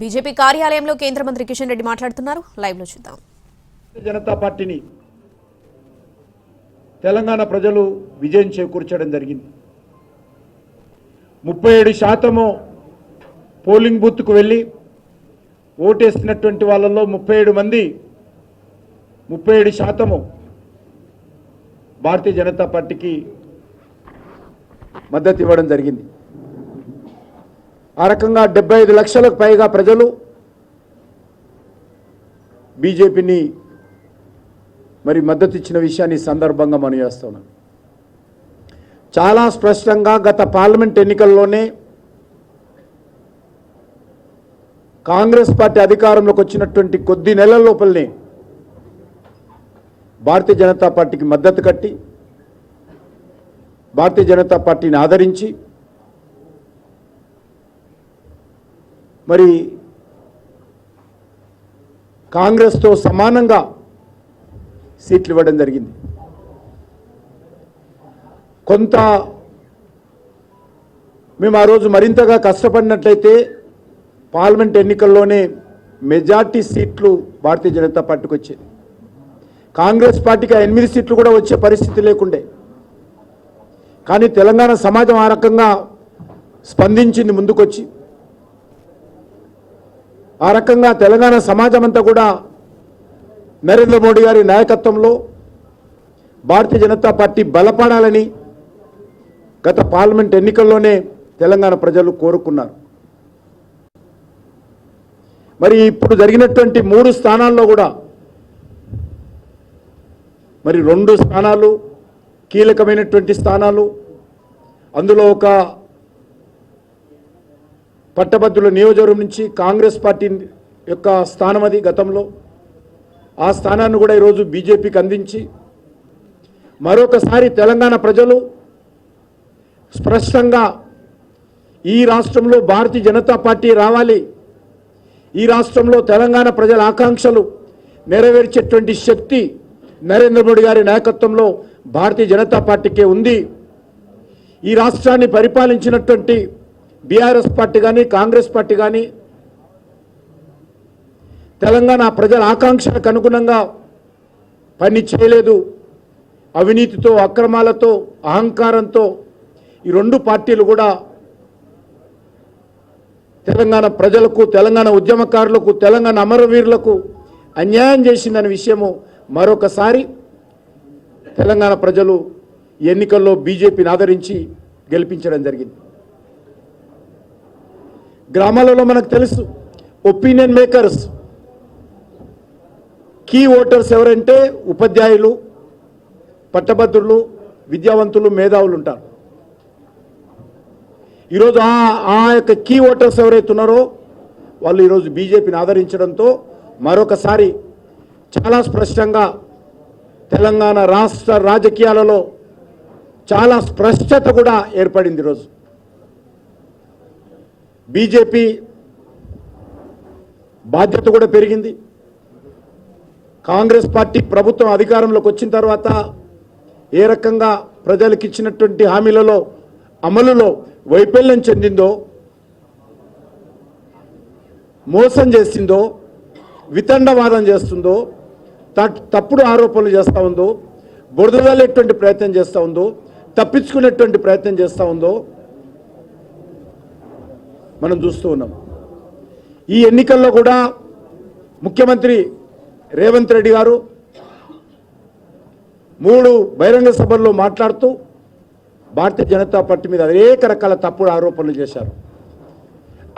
BJP కార్యాలయంలో కేంద్ర మంత్రి కిషన్ రెడ్డి మాట్లాడుతున్నారు. లైవ్లో చూద్దాం. జనతా పార్టీని తెలంగాణ ప్రజలు విజయం చేకూర్చడం జరిగింది. ముప్పై ఏడు శాతము పోలింగ్ బూత్కు వెళ్ళి ఓటేసినటువంటి వాళ్ళల్లో ముప్పై ఏడు మంది ముప్పై ఏడు శాతము భారతీయ జనతా పార్టీకి మద్దతు ఇవ్వడం జరిగింది. ఆ రకంగా డెబ్బై ఐదు లక్షలకు పైగా ప్రజలు బీజేపీని మరి మద్దతు ఇచ్చిన విషయాన్ని సందర్భంగా మనం చేస్తున్నాం చాలా స్పష్టంగా గత పార్లమెంట్ ఎన్నికల్లోనే కాంగ్రెస్ పార్టీ అధికారంలోకి వచ్చినటువంటి కొద్ది నెలల లోపలనే భారతీయ జనతా పార్టీకి మద్దతు కట్టి భారతీయ జనతా పార్టీని ఆదరించి మరి కాంగ్రెస్తో సమానంగా సీట్లు ఇవ్వడం జరిగింది. కొంత మేము ఆ రోజు మరింతగా కష్టపడినట్లయితే పార్లమెంట్ ఎన్నికల్లోనే మెజార్టీ సీట్లు భారతీయ జనతా పార్టీకి వచ్చేది. కాంగ్రెస్ పార్టీకి ఎనిమిది సీట్లు కూడా వచ్చే పరిస్థితి లేకుండే. కానీ తెలంగాణ సమాజం ఆ రకంగా స్పందించింది ముందుకొచ్చి. ఆ రకంగా తెలంగాణ సమాజం అంతా కూడా నరేంద్ర మోడీ గారి నాయకత్వంలో భారతీయ జనతా పార్టీ బలపడాలని గత పార్లమెంట్ ఎన్నికల్లోనే తెలంగాణ ప్రజలు కోరుకున్నారు. మరి ఇప్పుడు జరిగినటువంటి మూడు స్థానాల్లో కూడా మరి రెండు స్థానాలు కీలకమైనటువంటి స్థానాలు అందులో ఒక పట్టభద్రుల నియోజకవర్గం నుంచి కాంగ్రెస్ పార్టీ యొక్క స్థానం అది గతంలో. ఆ స్థానాన్ని కూడా ఈరోజు బీజేపీకి అందించి మరొకసారి తెలంగాణ ప్రజలు స్పష్టంగా ఈ రాష్ట్రంలో భారతీయ జనతా పార్టీ రావాలి. ఈ రాష్ట్రంలో తెలంగాణ ప్రజల ఆకాంక్షలు నెరవేర్చేటువంటి శక్తి నరేంద్ర మోడీ గారి నాయకత్వంలో భారతీయ జనతా పార్టీకే ఉంది. ఈ రాష్ట్రాన్ని పరిపాలించినటువంటి బీఆర్ఎస్ పార్టీ కానీ కాంగ్రెస్ పార్టీ కానీ తెలంగాణ ప్రజల ఆకాంక్షలకు అనుగుణంగా పని చేయలేదు. అవినీతితో అక్రమాలతో అహంకారంతో ఈ రెండు పార్టీలు కూడా తెలంగాణ ప్రజలకు తెలంగాణ ఉద్యమకారులకు తెలంగాణ అమరవీరులకు అన్యాయం చేసిందనే విషయము మరొకసారి తెలంగాణ ప్రజలు ఎన్నికల్లో బీజేపీని ఆదరించి గెలిపించడం జరిగింది. గ్రామాలలో మనకు తెలుసు ఒపీనియన్ మేకర్స్ కీ ఓటర్స్ ఎవరంటే ఉపాధ్యాయులు పట్టభద్రులు విద్యావంతులు మేధావులు ఉంటారు. ఈరోజు ఆ ఆ యొక్క కీ ఓటర్స్ ఎవరైతే ఉన్నారో వాళ్ళు ఈరోజు బీజేపీని ఆదరించడంతో మరొకసారి చాలా స్పష్టంగా తెలంగాణ రాష్ట్ర రాజకీయాలలో చాలా స్పష్టత కూడా ఏర్పడింది ఈరోజు. బీజేపీ బాధ్యత కూడా పెరిగింది. కాంగ్రెస్ పార్టీ ప్రభుత్వం అధికారంలోకి వచ్చిన తర్వాత ఏ రకంగా ప్రజలకు ఇచ్చినటువంటి హామీలలో అమలులో వైఫల్యం చెందిందో మోసం చేసిందో వితండవాదం చేస్తుందో తప్పుడు ఆరోపణలు చేస్తూ ఉందో బురదలేటువంటి ప్రయత్నం చేస్తూ ఉందో తప్పించుకునేటువంటి ప్రయత్నం చేస్తూ ఉందో మనం చూస్తూ ఉన్నాం. ఈ ఎన్నికల్లో కూడా ముఖ్యమంత్రి రేవంత్ రెడ్డి గారు మూడు బహిరంగ సభల్లో మాట్లాడుతూ భారతీయ జనతా పార్టీ మీద అనేక రకాల తప్పుడు ఆరోపణలు చేశారు.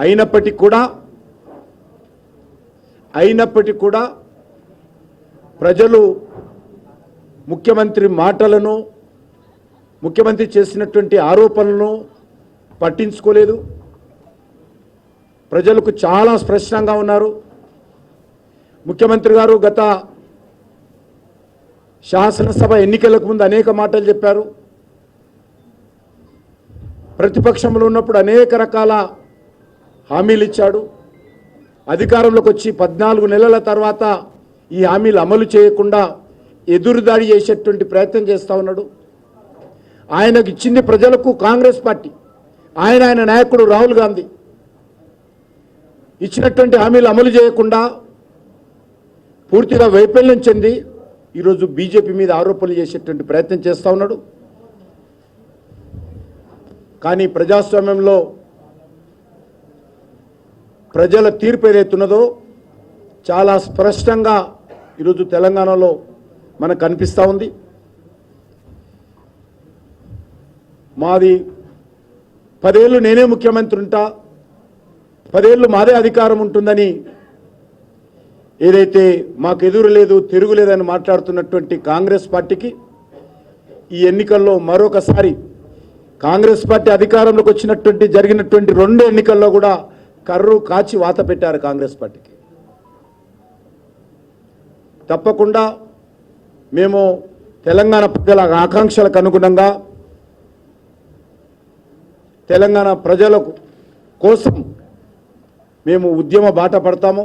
అయినప్పటికీ కూడా అయినప్పటికీ కూడా ప్రజలు ముఖ్యమంత్రి మాటలను ముఖ్యమంత్రి చేసినటువంటి ఆరోపణలను పట్టించుకోలేదు. ప్రజలకు చాలా స్పష్టంగా ఉన్నారు. ముఖ్యమంత్రి గారు గత శాసనసభ ఎన్నికలకు ముందు అనేక మాటలు చెప్పారు. ప్రతిపక్షంలో ఉన్నప్పుడు అనేక రకాల హామీలు ఇచ్చాడు. అధికారంలోకి వచ్చి పద్నాలుగు నెలల తర్వాత ఈ హామీలు అమలు చేయకుండా ఎదురుదాడి చేసేటువంటి ప్రయత్నం చేస్తూ ఉన్నాడు. ఆయనకు ఇచ్చింది ప్రజలకు కాంగ్రెస్ పార్టీ. ఆయన ఆయన నాయకుడు రాహుల్ గాంధీ. ఇచ్చినటువంటి హామీలు అమలు చేయకుండా పూర్తిగా వైఫల్యం చెంది ఈరోజు బీజేపీ మీద ఆరోపణలు చేసేటువంటి ప్రయత్నం చేస్తూ ఉన్నాడు. కానీ ప్రజాస్వామ్యంలో ప్రజల తీర్పు ఏదైతున్నదో చాలా స్పష్టంగా ఈరోజు తెలంగాణలో మనకు కనిపిస్తూ ఉంది. మాది పదేళ్ళు నేనే ముఖ్యమంత్రి ఉంటా పదేళ్ళు మాదే అధికారం ఉంటుందని ఏదైతే మాకు ఎదురు లేదు తిరుగు లేదని మాట్లాడుతున్నటువంటి కాంగ్రెస్ పార్టీకి ఈ ఎన్నికల్లో మరొకసారి కాంగ్రెస్ పార్టీ అధికారంలోకి వచ్చినటువంటి జరిగినటువంటి రెండు ఎన్నికల్లో కూడా కర్రు కాచి వాత పెట్టారు కాంగ్రెస్ పార్టీకి. తప్పకుండా మేము తెలంగాణ ప్రజల ఆకాంక్షలకు అనుగుణంగా తెలంగాణ ప్రజలకు కోసం మేము ఉద్యమ బాట పడతాము.